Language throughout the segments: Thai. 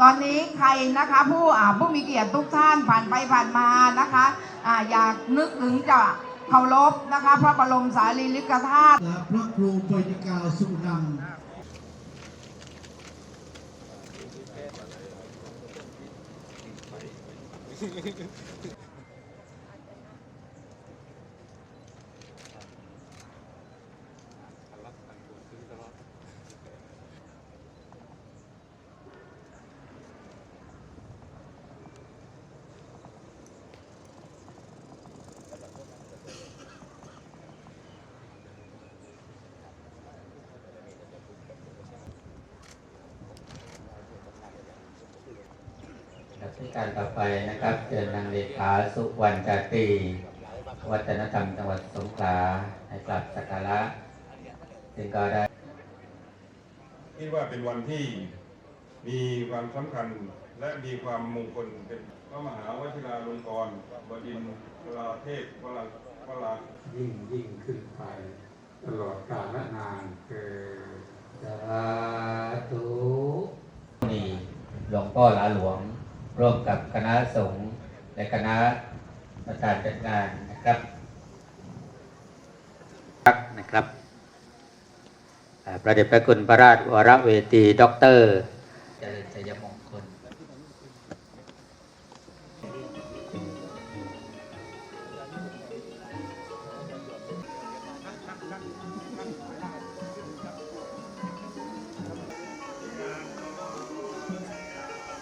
ตอนนี้ใครนะคะผู้ผู้มีเกียรติทุกท่านผ่านไปผ่านมานะคะออยากนึกถึงจะเคารพนะคะพระบรมสารีริกธาตุและพระครูปริกาสุนัน รับที่การต่อไปนะครับเชิญนางเลขาสุวรรณจาตีวัฒนธรรมจังหวัดสงขลาให้กลับสักการะซึ่งก็ได้คิดว่าเป็นวันที่มีความสำคัญและมีความมงคลเป็นพระมหาวชิราลงกรบดินทราเทพวรวรายิ่งยิ่งขึ้นไป ตลอดกาลนานเกิดสาธุนี่หลวงพ่อหลาหลวง ร่วมกับคณะสงฆ์และคณะประธานจัดงานนะครับนะครับอ่าพระเดชพระคุณพระราชวรเวทีด็อกเตอร์เจริญชัยมงคล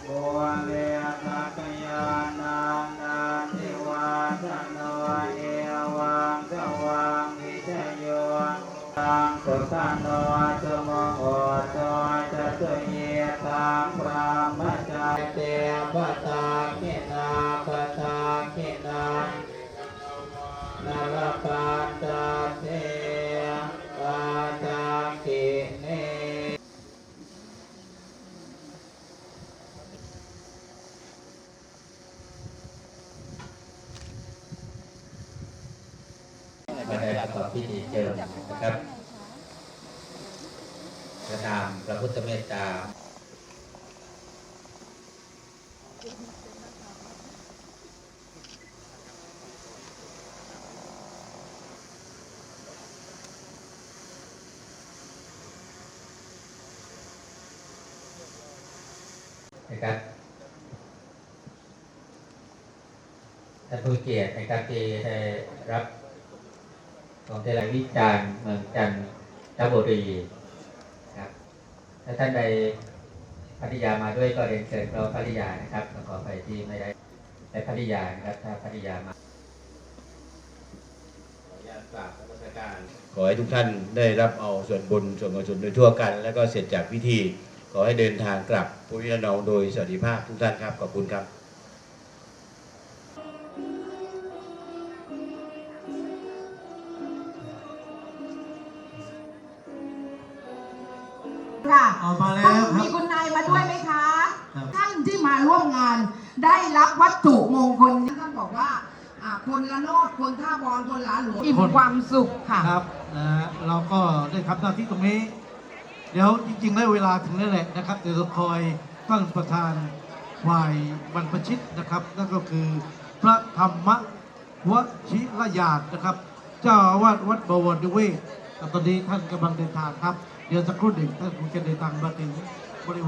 โอเว สุขโนสมโอโตจะตุเยตังพระมจาเตปะตาคินาปะตาคินานาลปัตตาเตปะตาคิเนก็ได้ประกอบพิธีเจิมนะครับ พระพุทธเมตตานะครับท่านผู้เกียรตินะครับที่ได้รับของเทลวิจารณ์เมืองจันทบุรี ถ้าท่านใดภริยามาด้วยก็เรียนเชิญเพราะภริยานะครับต้องขอไปที่ไม่ได้แต่ภริยานะครับถ้าภริยามาขอให้ทุกท่านได้รับเอาส่วนบุญส่วนกุศลโดยทั่วกัน แล้วก็เสร็จจากพิธี ขอให้เดินทางกลับภูมิลำเนาโดยสวัสดิภาพทุกท่านครับขอบคุณครับ ค่ะเอามาแล้ท่านวครัมีบคุณนายมาด้วยไหมคะ ครับ ท่านที่มาร่วมงานได้รับวัตถุมงคลท่านบอกว่าอ่าคนละโนดคนท่าบอลคนหลาหลวงอิ่มความสุขค่ะ ครับนะฮะเราก็ได้ทำหน้าที่ตรงนี้ เดี๋ยวจริงๆแล้วเวลาถึงแล้วแหละนะครับเดี๋ยวเราคอยตั้งประธานฝ่ายบรรพชิตนะครับ นั่นก็คือพระธรรมวชิรยานนะครับ เจ้าอาวาสวัดบวรนิเวศแต่ตอนนี้ท่านกำลังเดินทางครับ เดี๋ยวสักครู่หนึ่งท่านคงจะเดินทางมาถึงบริเวณ